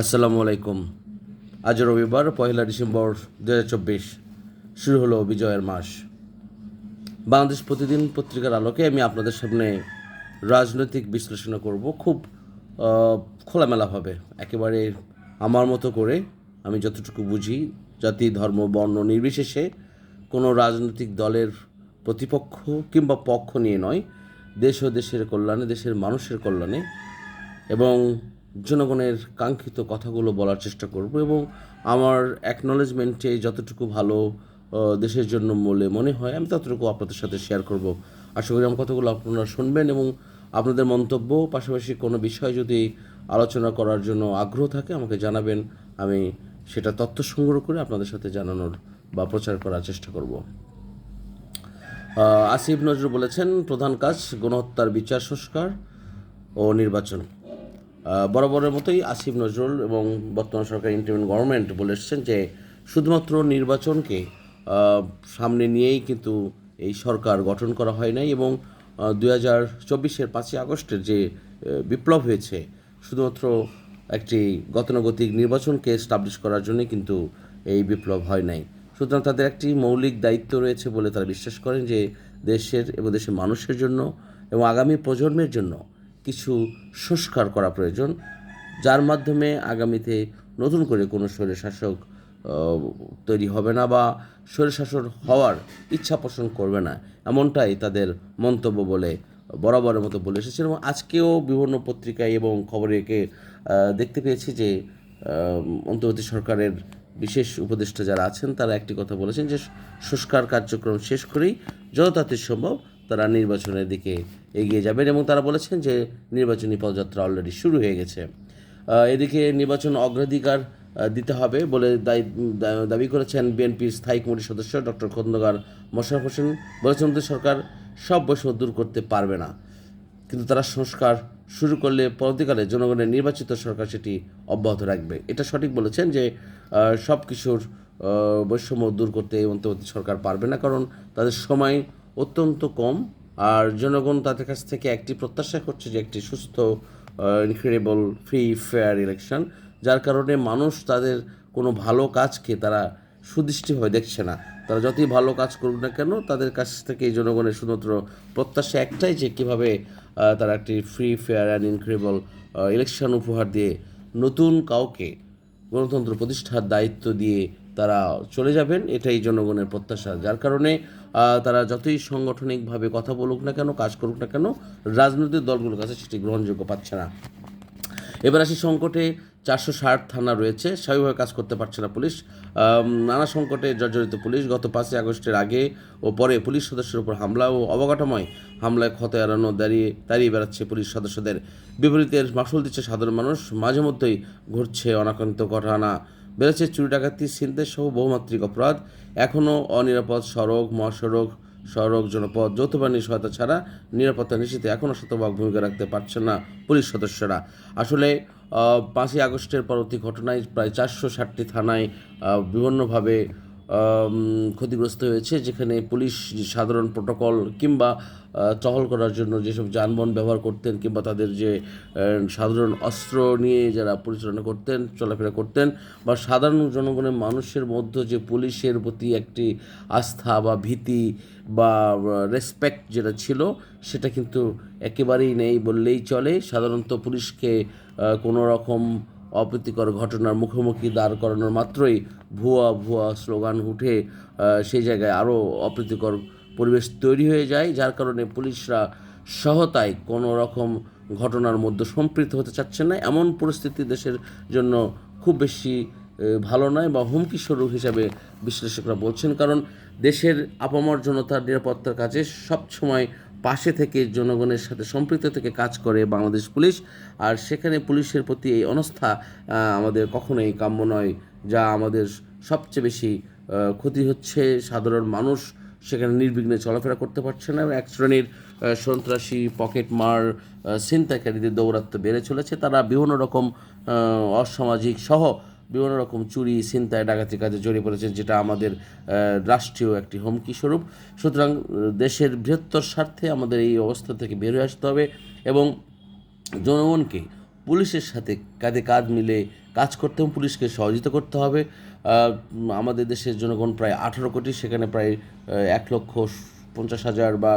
আসসালামু আলাইকুম। আজ রবিবার, পয়লা ডিসেম্বর দু হাজার চব্বিশ। শুরু হলো বিজয়ের মাস। বাংলাদেশ প্রতিদিন পত্রিকার আলোকে আমি আপনাদের সামনে রাজনৈতিক বিশ্লেষণ করব। খুব খোলামেলাভাবে একেবারে আমার মতো করে আমি যতটুকু বুঝি, জাতি, ধর্ম, বর্ণ নির্বিশেষে কোনো রাজনৈতিক দলের প্রতিপক্ষ কিংবা পক্ষ নিয়ে নয়। দেশ ও দেশের কল্যাণে, দেশের মানুষের কল্যাণে। এবং জনগণের কাঙ্ক্ষিত কথাগুলো বলার চেষ্টা করব এবং আমার অ্যাকনলেজমেন্টে যতটুকু ভালো দেশের জন্য বলে মনে হয়, আমি ততটুকু আপনাদের সাথে শেয়ার করব। আশা করি আমার কথাগুলো আপনারা শুনবেন এবং আপনাদের মন্তব্য, পাশাপাশি কোনো বিষয় যদি আলোচনা করার জন্য আগ্রহ থাকে, আমাকে জানাবেন। আমি সেটা তথ্য সংগ্রহ করে আপনাদের সাথে জানানোর বা প্রচার করার চেষ্টা করব। আসিফ নজরুল বলেছেন, প্রধান কাজ গণহত্যার বিচার, সংস্কার ও নির্বাচন। বরাবরের মতোই আসিফ নজরুল এবং বর্তমান সরকার ইন্টারমিন গভর্নমেন্ট বলে এসছেন যে শুধুমাত্র নির্বাচনকে সামনে নিয়েই কিন্তু এই সরকার গঠন করা হয় নাই এবং দুই হাজার চব্বিশের পাঁচই আগস্টের যে বিপ্লব হয়েছে, শুধুমাত্র একটি গতানুগতিক নির্বাচনকে স্টাবলিশ করার জন্যই কিন্তু এই বিপ্লব হয় নাই। সুতরাং তাদের একটি মৌলিক দায়িত্ব রয়েছে বলে তারা বিশ্বাস করেন যে দেশের এবং দেশের মানুষের জন্য এবং আগামী প্রজন্মের জন্য কিছু সংস্কার করা প্রয়োজন, যার মাধ্যমে আগামীতে নতুন করে কোনো স্বৈর শাসক তৈরি হবে না বা স্বৈর শাসক হওয়ার ইচ্ছা পোষণ করবে না। এমনটাই তাদের মন্তব্য বলে বরাবরের মতো বলে এসেছে এবং আজকেও বিভিন্ন পত্রিকায় এবং খবরে একে দেখতে পেয়েছি যে অন্তর্বর্তী সরকারের বিশেষ উপদেষ্টা যারা আছেন তারা একটি কথা বলেছেন যে, সংস্কার কার্যক্রম শেষ করেই যত সম্ভব তারা নির্বাচনের দিকে এগিয়ে যাবেন এবং তারা বলেছেন যে নির্বাচনী পদযাত্রা অলরেডি শুরু হয়ে গেছে। এদিকে নির্বাচন অগ্রাধিকার দিতে হবে বলে দাবি করেছেন বিএনপির স্থায়ী কমিটির সদস্য ডক্টর খন্দকার মোশারফ হোসেন। বলেছেন সরকার সব বৈষম্য দূর করতে পারবে না। কিন্তু তারা সংস্কার শুরু করলে পরবর্তীকালে জনগণের নির্বাচিত সরকার সেটি অব্যাহত রাখবে। এটা সঠিক বলেছেন যে সব কিছুর বৈষম্য দূর করতে এই অন্তর্বর্তী সরকার পারবে না। কারণ তাদের সময় অত্যন্ত কম। আর জনগণ তাদের কাছ থেকে একটি প্রত্যাশা করছে যে একটি সুস্থ ইনক্রেডিবল ফ্রি ফেয়ার ইলেকশন যার কারণে মানুষ তাদের কোনো ভালো কাজকে তারা সুদৃষ্টিভাবে দেখছে না। তারা যতই ভালো কাজ করুক না কেন, তাদের কাছ থেকে এই জনগণের শুধুমাত্র প্রত্যাশা একটাই যে কীভাবে তারা একটি free fair and incredible election উপহার দিয়ে নতুন কাউকে গণতন্ত্র প্রতিষ্ঠার দায়িত্ব দিয়ে তারা চলে যাবেন, এটাই জনগণের প্রত্যাশা। যার কারণে তারা যতই সাংগঠনিকভাবে কথা বলুক না কেন, কাজ করুক না কেন, রাজনৈতিক দলগুলোর কাছে সেটি গ্রহণযোগ্য পাচ্ছে না। এবার আসি সংকটে, চারশো ষাট থানা রয়েছে, স্বাভাবিকভাবে কাজ করতে পারছে না পুলিশ। নানা সংকটে জর্জরিত পুলিশ, গত পাঁচই আগস্টের আগে ও পরে পুলিশ সদস্যের উপর হামলা ও অবকাঠাময় হামলায় ক্ষত এড়ানো দাঁড়িয়ে দাঁড়িয়ে বেড়াচ্ছে পুলিশ সদস্যদের। বিপরীতের মাসুল দিচ্ছে সাধারণ মানুষ মাঝে মধ্যেই ঘটছে অনাকাঙ্ক্ষিত ঘটনা। বেড়েছে চুরি ডাকাতি সিন্দের সহ বহুমাত্রিক অপরাধ। এখনও অনিরাপদ সড়ক মহাসড়ক সড়ক জনপদ, যৌথ সহায়তা ছাড়া নিরাপত্তা নিশ্চিতে এখনও শতভাগ ভূমিকা রাখতে পারছে না পুলিশ সদস্যরা। আসলে পাঁচই আগস্টের পরবর্তী ঘটনায় প্রায় চারশো ষাটটি থানায় বিভিন্নভাবে ক্ষতিগ্রস্ত হয়েছে, যেখানে পুলিশ সাধারণ প্রোটোকল কিংবা টহল করার জন্য যেসব যানবাহন ব্যবহার করতেন কিংবা তাদের যে সাধারণ অস্ত্র নিয়ে যারা পরিচালনা করতেন, চলাফেরা করতেন বা সাধারণ জনগণের মানুষের মধ্যে যে পুলিশের প্রতি একটি আস্থা বা ভীতি বা রেসপেক্ট যেটা ছিল, সেটা কিন্তু একেবারেই নেই বললেই চলে। সাধারণত পুলিশকে কোনো রকম অপ্রীতিকর ঘটনার মুখোমুখি দাঁড় করানোর মাত্রই ভুয়া ভুয়া স্লোগান উঠে সেই জায়গায় আরও অপ্রীতিকর পরিবেশ তৈরি হয়ে যায়, যার কারণে পুলিশরা সহতায় কোনো রকম ঘটনার মধ্যে সম্পৃক্ত হতে চাচ্ছে না। এমন পরিস্থিতি দেশের জন্য খুব বেশি ভালো নয় বা হুমকি স্বরূপ হিসাবে বিশ্লেষকরা বলছেন, কারণ দেশের আপামর জনতার নিরাপত্তার কাজে সবসময় পাশে থেকে জনগণের সাথে সম্পৃক্ত থেকে কাজ করে বাংলাদেশ পুলিশ। আর সেখানে পুলিশের প্রতি এই অনাস্থা আমাদের কখনোই কাম্য নয়। যা আমাদের সবচেয়ে বেশি ক্ষতি হচ্ছে সাধারণ মানুষ। সেখানে নির্বিঘ্নে চলাফেরা করতে পারছে না। এক শ্রেণির সন্ত্রাসী পকেট মার আহ, ছিনতাইকারীদের দৌরাত্ম্য বেড়ে চলেছে। তারা বিভিন্ন রকম অসামাজিক সহ বিভিন্ন রকম চুরি, ছিনতাই ডাকাতি কাজে জড়িয়ে পড়েছেন, যেটা আমাদের রাষ্ট্রীয় একটি হুমকি স্বরূপ। সুতরাং, দেশের বৃহত্তর স্বার্থে আমাদের এই অবস্থা থেকে বের হয়ে আসতে হবে এবং জনগণকে পুলিশের সাথে কাঁধে কাঁধ মিলে কাজ করতে এবং পুলিশকে সহযোগিতা করতে হবে। আমাদের দেশের জনগণ প্রায় আঠারো কোটি, সেখানে প্রায় এক লক্ষ পঞ্চাশ হাজার বা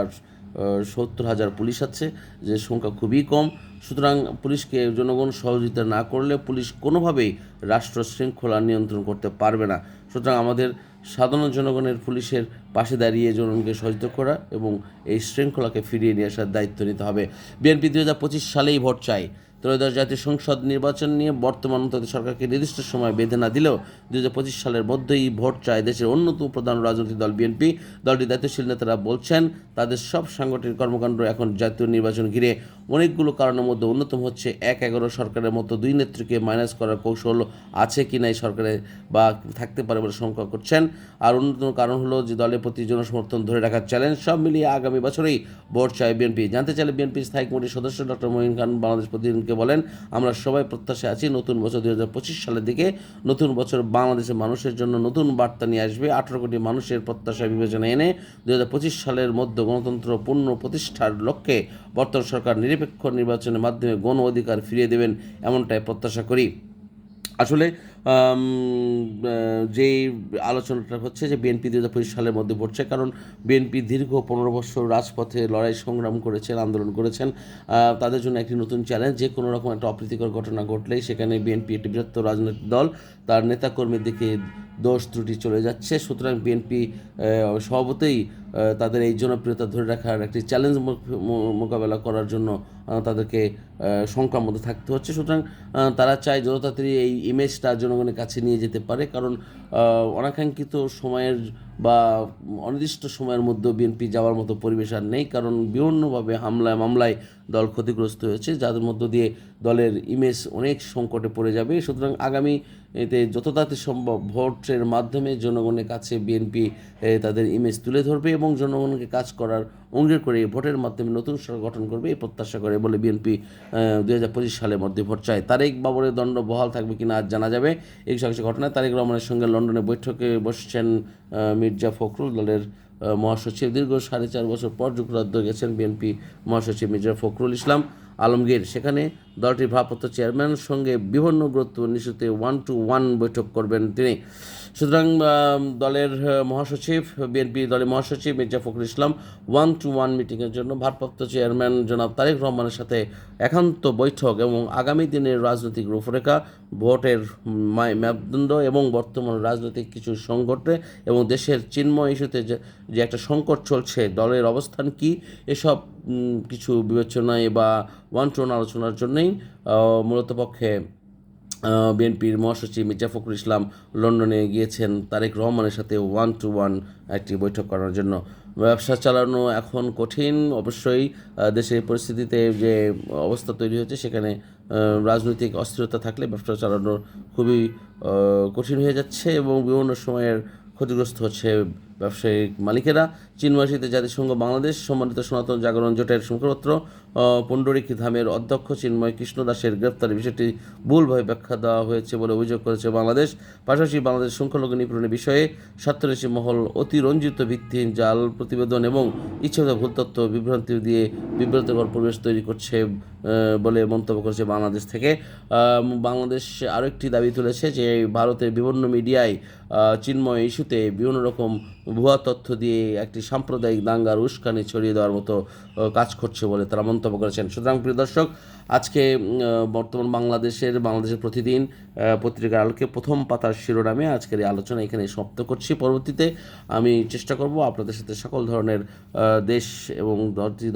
সত্তর হাজার পুলিশ আছে, যে সংখ্যা খুবই কম। সুতরাং পুলিশকে জনগণ সহযোগিতা না করলে পুলিশ কোনোভাবেই রাষ্ট্র শৃঙ্খলা নিয়ন্ত্রণ করতে পারবে না। সুতরাং আমাদের সাধারণ জনগণের পুলিশের পাশে দাঁড়িয়ে জনগণকে সহযোগিতা করা এবং এই শৃঙ্খলাকে ফিরিয়ে নিয়ে আসার দায়িত্ব নিতে হবে। বিএনপি দু হাজার পঁচিশ সালেই ভোট চাই ত্রয়োদশ জাতীয় সংসদ নির্বাচন নিয়ে বর্তমান তাদের সরকারকে নির্দিষ্ট সময় বেঁধে না দিলেও দু পঁচিশ সালের মধ্যেই ভোট চায় দেশের অন্যতম প্রধান রাজনৈতিক দল বিএনপি। দলটির দায়িত্বশীল নেতারা বলছেন, তাদের সব সাংগঠনিক কর্মকাণ্ড এখন জাতীয় নির্বাচন ঘিরে। অনেকগুলো কারণের মধ্যে অন্যতম হচ্ছে এক এগারো সরকারের মতো দুই নেত্রীকে মাইনাস করার কৌশল আছে কি না এই সরকারে বা থাকতে পারে বলে শঙ্কা করছেন। আর অন্যতম কারণ হলো যে দলের প্রতি জনসমর্থন ধরে রাখার চ্যালেঞ্জ সব মিলিয়ে আগামী বছরেই ভোট চায় বিএনপি। জানতে চাইলে বিএনপি স্থায়ী কমিটির সদস্য ডক্টর মহিন খান বাংলাদেশ প্রতিদিনকে বলেন, আমরা সবাই প্রত্যাশা আছি নতুন বছর দুই হাজার পঁচিশ সালের দিকে নতুন বছর বাংলাদেশের মানুষের জন্য নতুন বার্তা নিয়ে আসবে। আঠারো কোটি মানুষের প্রত্যাশা বিবেচনা এনে দুই হাজার পঁচিশ সালের মধ্যে গণতন্ত্র পূর্ণ প্রতিষ্ঠার লক্ষ্যে বর্তমান সরকার নিরপেক্ষ নির্বাচনের মাধ্যমে গণ অধিকার ফিরিয়ে দেবেন, এমনটাই প্রত্যাশা করি। আসলে যে আলোচনাটা হচ্ছে যে বিএনপি দু হাজার পঁচিশ সালের মধ্যে পড়ছে, কারণ বিএনপি দীর্ঘ পনেরো বছর রাজপথে লড়াই সংগ্রাম করেছেন, আন্দোলন করেছেন তাদের জন্য একটি নতুন চ্যালেঞ্জ যে কোনো রকম একটা অপ্রীতিকর ঘটনা ঘটলেই সেখানে বিএনপি একটি বৃহত্তর রাজনৈতিক দল, তার নেতাকর্মীর দিকে দোষ ত্রুটি চলে যাচ্ছে। সুতরাং বিএনপি স্বভাবতই আহ, তাদের এই জনপ্রিয়তা ধরে রাখার একটি চ্যালেঞ্জ মোকাবেলা করার জন্য তাদেরকে শঙ্কার মধ্যে থাকতে হচ্ছে। সুতরাং তারা চায় যত তাড়াতাড়ি এই ইমেজটা জনগণের কাছে নিয়ে যেতে পারে। কারণ অনাকাঙ্ক্ষিত সময়ের বা অনির্দিষ্ট সময়ের মধ্যে বিএনপি যাওয়ার মতো পরিবেশ আর নেই। কারণ বিভিন্নভাবে হামলায় মামলায় দল ক্ষতিগ্রস্ত হয়েছে, যাদের মধ্য দিয়ে দলের ইমেজ অনেক সংকটে পড়ে যাবে। সুতরাং আগামী এতে যত তাড়াতাড়ি সম্ভব ভোটের মাধ্যমে জনগণের কাছে বিএনপি তাদের ইমেজ তুলে ধরবে এবং জনগণকে কাজ করার অঙ্গীকার করে ভোটের মাধ্যমে নতুন সরকার গঠন করবে এই প্রত্যাশা করে বলে বিএনপি দুই হাজার পঁচিশ সালের মধ্যে ভোট চায়। তারেক বাবরের দণ্ড বহাল থাকবে কিনা আজ জানা যাবে। এই ঘটনায় তারেক রহমানের সঙ্গে লন্ডনে বৈঠকে বসছেন মির্জা ফখরুল দলের মহাসচিব দীর্ঘ সাড়ে চার বছর পর যুক্তরাজ্য গেছেন বিএনপি মহাসচিব মির্জা ফখরুল ইসলাম আলমগীর। সেখানে দলটির ভারপ্রাপ্ত চেয়ারম্যানের সঙ্গে বিভিন্ন গুরুত্বপূর্ণ ইস্যুতে ওয়ান টু ওয়ান বৈঠক করবেন তিনি। সুতরাং দলের মহাসচিব, বিএনপি দলের মহাসচিব Mirza Fakhrul Islam one to one মিটিংয়ের জন্য ভারপ্রাপ্ত চেয়ারম্যান জনাব তারেক রহমানের সাথে একান্ত বৈঠক এবং আগামী দিনের রাজনৈতিক রূপরেখা, ভোটের মাপদণ্ড এবং বর্তমান রাজনৈতিক কিছু সংকটে এবং দেশের চিন্ময় ইস্যুতে যে একটা সংকট চলছে, দলের অবস্থান কি, এসব কিছু বিবেচনায় বা ওয়ান টু ওয়ান আলোচনার জন্যই আহ, মূলত পক্ষে বিএনপির মহাসচিব মির্জা ফখরুল ইসলাম লন্ডনে গিয়েছেন তারেক রহমানের সাথে ওয়ান টু ওয়ান একটি বৈঠক করার জন্য। ব্যবসা চালানো এখন কঠিন। অবশ্যই দেশের পরিস্থিতিতে যে অবস্থা তৈরি হয়েছে সেখানে রাজনৈতিক অস্থিরতা থাকলে ব্যবসা চালানো খুবই কঠিন হয়ে যাচ্ছে এবং বিভিন্ন সময়ের ক্ষতিগ্রস্ত হচ্ছে ব্যবসায়িক মালিকেরা চিনমাসিতে জাতিসংঘ বাংলাদেশ সম্মানিত সনাতন জাগরণ জোটের মুখপাত্র পণ্ডরিক ধামের অধ্যক্ষ চিন্ময় কৃষ্ণ দাসের গ্রেপ্তারের বিষয়টি ভুলভাবে ব্যাখ্যা দেওয়া হয়েছে বলে অভিযোগ করেছে বাংলাদেশ। পাশাপাশি বাংলাদেশ সংখ্যালঘু নিপীড়নের বিষয়ে স্বার্থরেশী মহল অতিরঞ্জিত ভিত্তিহীন জাল প্রতিবেদন এবং ইচ্ছাকৃত ভুল তথ্য বিভ্রান্তি দিয়ে বিব্রতকর পরিবেশ তৈরি করছে বলে মন্তব্য করেছে বাংলাদেশ থেকে। বাংলাদেশ আরও একটি দাবি তুলেছে যে ভারতের বিভিন্ন মিডিয়ায় চিন্ময় ইস্যুতে বিভিন্ন রকম ভুয়া তথ্য দিয়ে একটি সাম্প্রদায়িক দাঙ্গার উস্কানি ছড়িয়ে দেওয়ার মতো কাজ করছে বলে তারা মন্তব্য করেছেন। সুতরাং প্রিয় দর্শক, আজকে বর্তমান বাংলাদেশের বাংলাদেশের প্রতিদিন পত্রিকার আলোকে প্রথম পাতার শিরোনামে আজকের এই আলোচনা এখানে সমাপ্ত করছি। পরবর্তীতে আমি চেষ্টা করব আপনাদের সাথে সকল ধরনের দেশ এবং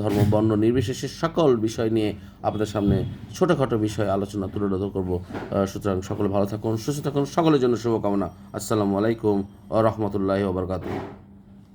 ধর্ম, বর্ণ নির্বিশেষে সকল বিষয় নিয়ে আপনাদের সামনে ছোটোখাটো বিষয়ে আলোচনা তুলে ধরতে করব সুতরাং সকলে ভালো থাকুন, সুস্থ থাকুন, সকলের জন্য শুভকামনা। আসসালামু আলাইকুম রহমতুল্লাহি ওবরকাতুহ